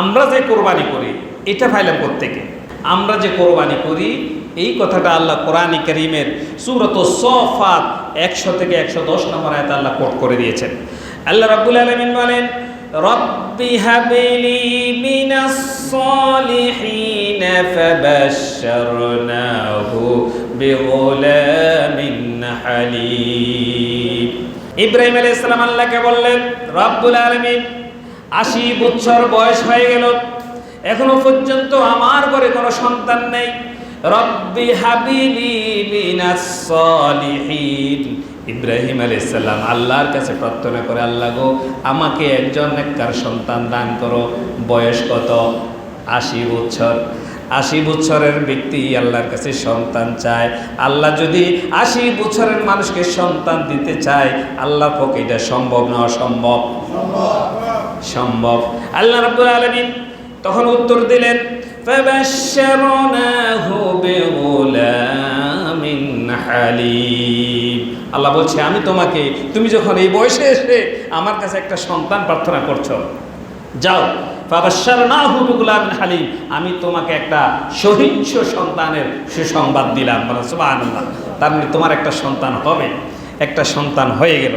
আমরা যে কোরবানি করি, এটা ফাইলাম প্রত্যেকে। আমরা যে কোরবানি করি, এই কথাটা আল্লাহ কোরআনী করিমের সুরত সফাত একশো থেকে একশো দশ নম্বর আয়তা আল্লাহ কোট করে দিয়েছেন। আল্লাহ রাব্বুল আলমিন বলেন, রব্বি হাবিলি মিনাস সালিহিন ফাবাশশারনাহু বিগুলামিন হালিম। ইব্রাহিম আলাইহিস সালাম আল্লাহকে বললেন, রব্বুল আলামিন আশি বছর বয়স হয়ে গেল। এখনও পর্যন্ত আমার ঘরে কোনো সন্তান নেই। রব্বি হাবিলি মিনাস সালিহিন। ইব্রাহিম সালাম আল্লাহর কাছে প্রার্থনা করে, আল্লাহ গো, আমাকে একজন নেককার সন্তান দান করো। বয়স কত? আশি বছর। আশি বছরের ব্যক্তি আল্লাহর কাছে সন্তান চায়। আল্লাহ যদি আশি বছরের মানুষকে সন্তান দিতে চায়, আল্লাহ পক্ষে এটা সম্ভব না অসম্ভব? সম্ভব। আল্লাহ রাব্বুল আলামিন তখন উত্তর দিলেন আল্লাহ বলছে, আমি তোমাকে, তুমি যখন এই বয়সে এসে আমার কাছে একটা সন্তান প্রার্থনা করছ, যাও হালিম, আমি তোমাকে একটা সহিংস সন্তানের সুসংবাদ দিলাম। তার মানে তোমার একটা সন্তান হবে, একটা সন্তান হয়ে গেল।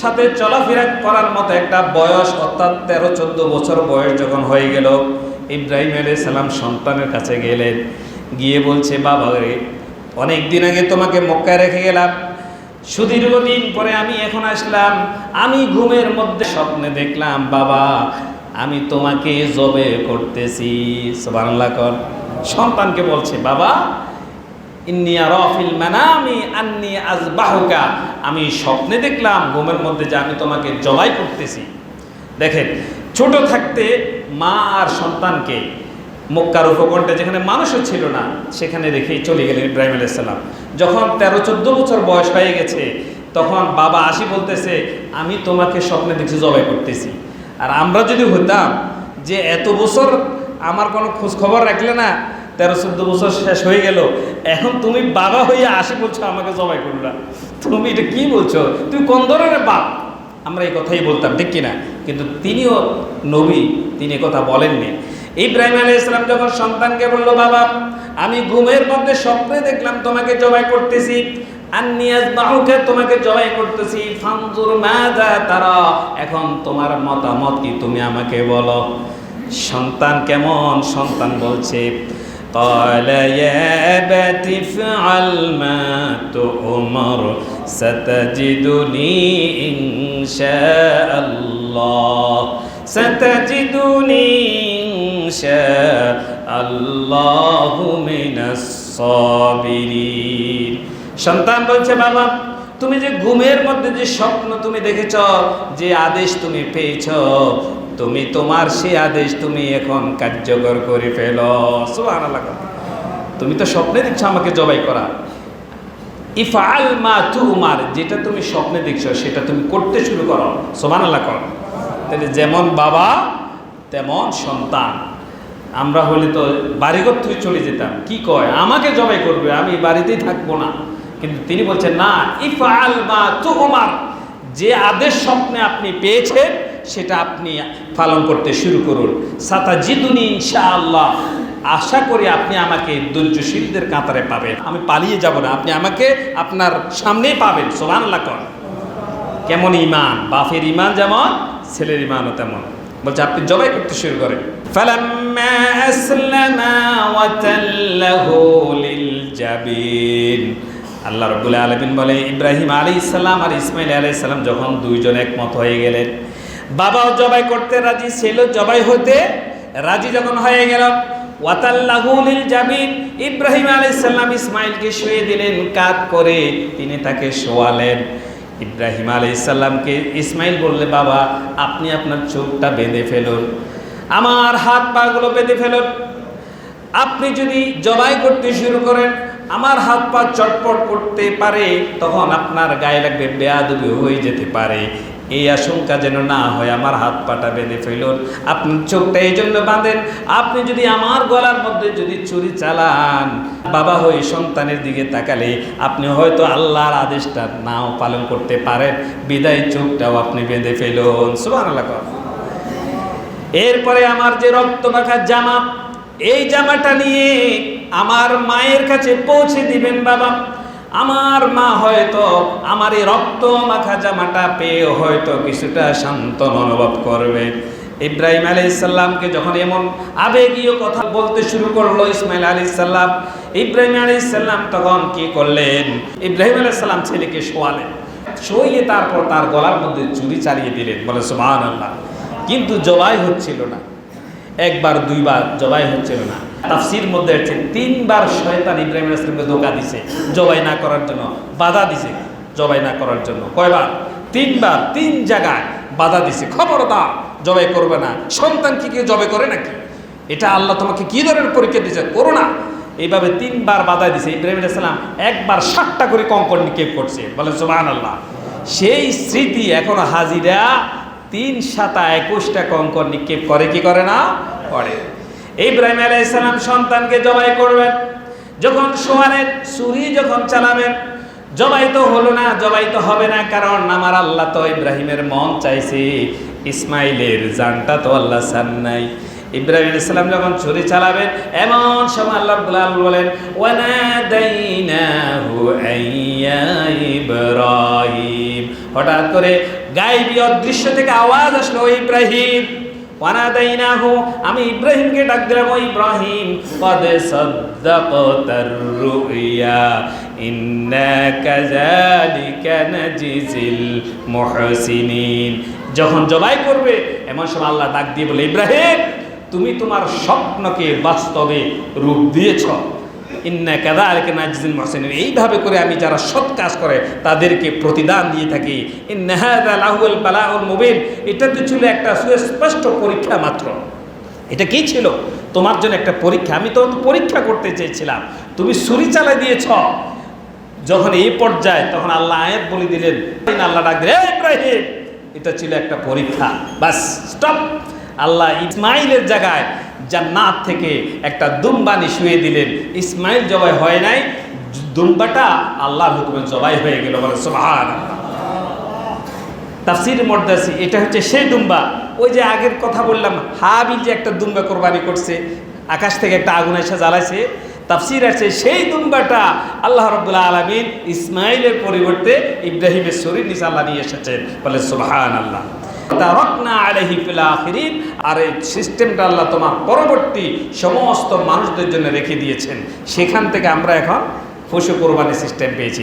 সাথে চলাফেরা করার মতো একটা বয়স, অর্থাৎ তেরো, চোদ্দ বছর বয়স যখন হয়ে গেল, ইব্রাহিম আলাইহিস সালাম সন্তানের কাছে গেলেন। গিয়ে বলছে, বাবা রে, অনেক দিন আগে তোমাকে মক্কায় রেখে গেলাম। সুদীর্ঘ দিন পরে আমি এখন আসলাম। আমি ঘুমের মধ্যে স্বপ্নে দেখলাম, বাবা, আমি তোমাকে জবে করতেছি। সুবহানাল্লাহ কর। সন্তানকে বলছে, বাবা আমি স্বপ্নে দেখলাম, ঘুমের মধ্যে যে আমি তোমাকে জবাই করতেছি। দেখেন, ছোট থাকতে মা আর সন্তানকে মক্কার উপকণ্ঠে যেখানে মানুষও ছিল না, সেখানে রেখেই চলে গেলেন ইব্রাহিম আলাইসাল্লাম যখন তেরো চোদ্দ বছর বয়স হয়ে গেছে, তখন বাবা আসি বলতেছে, আমি তোমাকে স্বপ্নে দেখছি, জবাই করতেছি। আর আমরা যদি হতাম যে এত বছর আমার কোনো খোঁজ খবর রাখলে না তেরো চোদ্দ বছর শেষ হয়ে গেল। এখন তুমি বাবা হইয়া আসি বলছো, আমাকে জবাই করলা তুমি এটা কি বলছো? তুমি কোন ধরনের বাপ? আমরা এই কথাই বলতাম, ঠিক কিনা? কিন্তু তিনিও নবী, তিনি কথা বলেননি। ইব্রাহিম আলী ইসলাম যখন সন্তানকে বলল, বাবা, আমি ঘুমের মধ্যে স্বপ্নে দেখলাম তোমাকে জবাই করতেছি। আন্নিয়াজ বাহুকে তোমাকে জবাই করতেছি। ফানজুর মাযা তারা, এখন তোমার মতামত কি তুমি আমাকে বলো? সন্তান কেমন? সন্তান বলছে قال يا أبت افعل ما تؤمر ستجدني إن شاء الله ستجدني إن شاء الله من الصابرين সন্তান বলছে বাবা তুমি যে ঘুমের মধ্যে যে স্বপ্ন তুমি দেখেছ যে আদেশ তুমি পেয়েছ তুমি তোমার সে আদেশ তুমি এখন কার্যকর করে ফেল। তুমি তো স্বপ্নে দেখছ আমাকে জবাই করা। ইফআল মা তুমার, যেটা তুমি স্বপ্নে দেখছ, সেটা তুমি করতে শুরু করো। সুবহানাল্লাহ করো। তাহলে যেমন বাবা, তেমন সন্তান। আমরা হলে তো বাড়িঘর থেকে চলে যেতাম। কি কয়? আমাকে জবাই করবে, আমি বাড়িতেই থাকব না। কিন্তু তিনি বলছেন, না, ইফআল মা তুমার, যে আদেশ স্বপ্নে আপনি পেয়েছেন সেটা আপনি পালন করতে শুরু করুন সাতা জিদুনি ইনশাআল্লাহ আশা করি আপনি আমাকে ধৈর্যশীলদের কাতারে পাবেন আমি পালিয়ে যাব না আপনি আমাকে আপনার সামনেই পাবেন সোহান কর কেমন ইমান বাফের ইমান যেমন ছেলের ইমানও তেমন বলছে আপনি জবাই করতে শুরু করেন فلما أسلما وتله للجبين আল্লাহ রবুল্লা আলমিন বলে ইব্রাহিম আলী ইসলাম আর ইসমাইল আলী ইসলাম যখন দুইজন একমত হয়ে গেলেন বাবাও জবাই করতে রাজি ছিল জবাই হতে রাজি যখন হয়ে গেল ওয়াতাল্লাহুলিল জাবিন ইব্রাহিম আলাইহিস সালাম ইসমাইলকে শুয়ে দিলেন, কাত করে তিনি তাকে শোয়ালেন। ইব্রাহিম আলাইহিস সালামকে ইসমাইল বললে, বাবা, আপনি আপনার চোখটা বেঁধে ফেলুন, আমার হাত পাগুলো বেঁধে ফেলুন। আপনি যদি জবাই করতে শুরু করেন, আমার হাত পা চটপট করতে পারে, তখন আপনার গায়ে লাগবে বেয়াদবি হয়ে যেতে পারে। এই আশঙ্কা যেন না হয়, আমার হাত পাটা বেঁধে ফেলুন আপনি চোখটা এই জন্য বাঁধেন, আপনি যদি আমার গলার মধ্যে যদি চুরি চালান, বাবা হয়ে সন্তানের দিকে তাকালে আপনি হয়তো আল্লাহর আদেশটা নাও পালন করতে পারেন। বিদায় চোখটাও আপনি বেঁধে ফেলুন। এরপরে আমার যে রক্ত মাখা জামা, এই জামাটা নিয়ে আমার মায়ের কাছে পৌঁছে দিবেন বাবা। আমার মা হয়তো আমার এই রক্ত মাখা জামাটা পেয়ে হয়তো কিছুটা শান্তন অনুভব করবে। ইব্রাহিম আলী ইসাল্লামকে যখন এমন আবেগীয় কথা বলতে শুরু করল ইসমাইল আলী সাল্লাম ইব্রাহিম আলী ইসাল্লাম তখন কি করলেন? ইব্রাহিম আলী সাল্লাম ছেলেকে শোয়ালেন। শোয়ে তারপর তার গলার মধ্যে চুরি চালিয়ে দিলেন। বলে সুমান আল্লাহ কিন্তু জবাই হচ্ছিল না। একবার, দুইবার, জবাই হচ্ছিল না। তাফসির মধ্যে আছে, তিনবার শয়তান ইব্রাহিম ইসলামকে ধোকা দিছে, জবাই না করার জন্য, বাধা দিছে, জবাই না করার জন্য। কয়বার? তিনবার, তিন জায়গায় বাধা দিছে। খবরদার, জবাই করবে না। সন্তান কি কেউ জবাই করে নাকি? এটা আল্লাহ তোমাকে কি ধরনের পরীক্ষা দিয়েছে? করো না। এইভাবে তিনবার বাধা দিছে। ইব্রাহিম ইসলাম একবার সাতটা করে কঙ্কর নিক্ষেপ করছে। বলে সুবাহ আল্লাহ সেই স্মৃতি এখনও হাজিরা তিন সাতা একুশটা কঙ্কর নিক্ষেপ করে, কি করে না? করে। ইব্রাহিম আলাইসালাম সন্তানকে জবাই করবেন। যখন সোহানের চুরি যখন চালাবেন, জবাই তো হলো না, জবাই তো হবে না, কারণ আমার আল্লাহ তো ইব্রাহিমের মন চাইছে। ইসমাইলের জানটা তো আল্লাহ চান নাই। ইব্রাহিম ইসলাম যখন ছুরি চালাবেন, এমন সময় আল্লাহ রাব্বুল বলেন ইব্রাহিম। হঠাৎ করে গায়েবী অদৃশ্য থেকে আওয়াজ আসলো, "ও ইব্রাহিম, ওয়ানাদাইনাহু, আমি ইব্রাহিমকে ডাক দিলাম ইব্রাহিম, কদ সাদ্দাকতার রুইয়া ইন্না কাযালিকা নাজিজিল মুহসিনিন। যখন জবাই করবে, এমন সময় আল্লাহ ডাক দিয়ে বলে, ইব্রাহিম তুমি তোমার স্বপ্নকে বাস্তবে রূপ দিয়েছ। ইন্না কাদা আলকে নাজিদিন মহসেন এইভাবে করে আমি যারা সৎ কাজ করে, তাদেরকে প্রতিদান দিয়ে থাকি। ইন্নাহুল বালাউল মুবিন। এটা তো ছিল একটা সুস্পষ্ট পরীক্ষা মাত্র। এটা কি ছিল? তোমার জন্য একটা পরীক্ষা। আমি তো পরীক্ষা করতে চেয়েছিলাম। তুমি ছুরি চালাই দিয়েছ। যখন এই পর্যায়ে তখন আল্লাহ আয়াত বলে দিলেন আল্লাহ ডাক দিলেন এটা ছিল একটা পরীক্ষা। বাস, স্টপ। আল্লাহ ইসমাইলের জায়গায় জান্নাত থেকে একটা দুম্বানি শুয়ে দিলেন। ইসমাইল জবাই হয় নাই, দুম্বাটা আল্লাহর হুকুমে জবাই হয়ে গেল, বলে সুবহান তাফসির মর্দাসি, এটা হচ্ছে সেই দুম্বা। ওই যে আগের কথা বললাম, হাবিল যে একটা দুম্বা কোরবানি করছে, আকাশ থেকে একটা আগুন এসে জ্বালাইছে, তাফসির আছে সেই দুম্বাটা আল্লাহ রব্বুল্লাহ আলমিন ইসমাইলের পরিবর্তে ইব্রাহিমের শরীর নিচে আল্লাহ নিয়ে এসেছেন, বলে সুবহান আল্লাহ আর এই সিস্টেমটা আল্লাহ পরবর্তী সমস্ত মানুষদের জন্য রেখে দিয়েছেন। সেখান থেকে আমরা এখন পশু কোরবানি সিস্টেম পেয়েছি।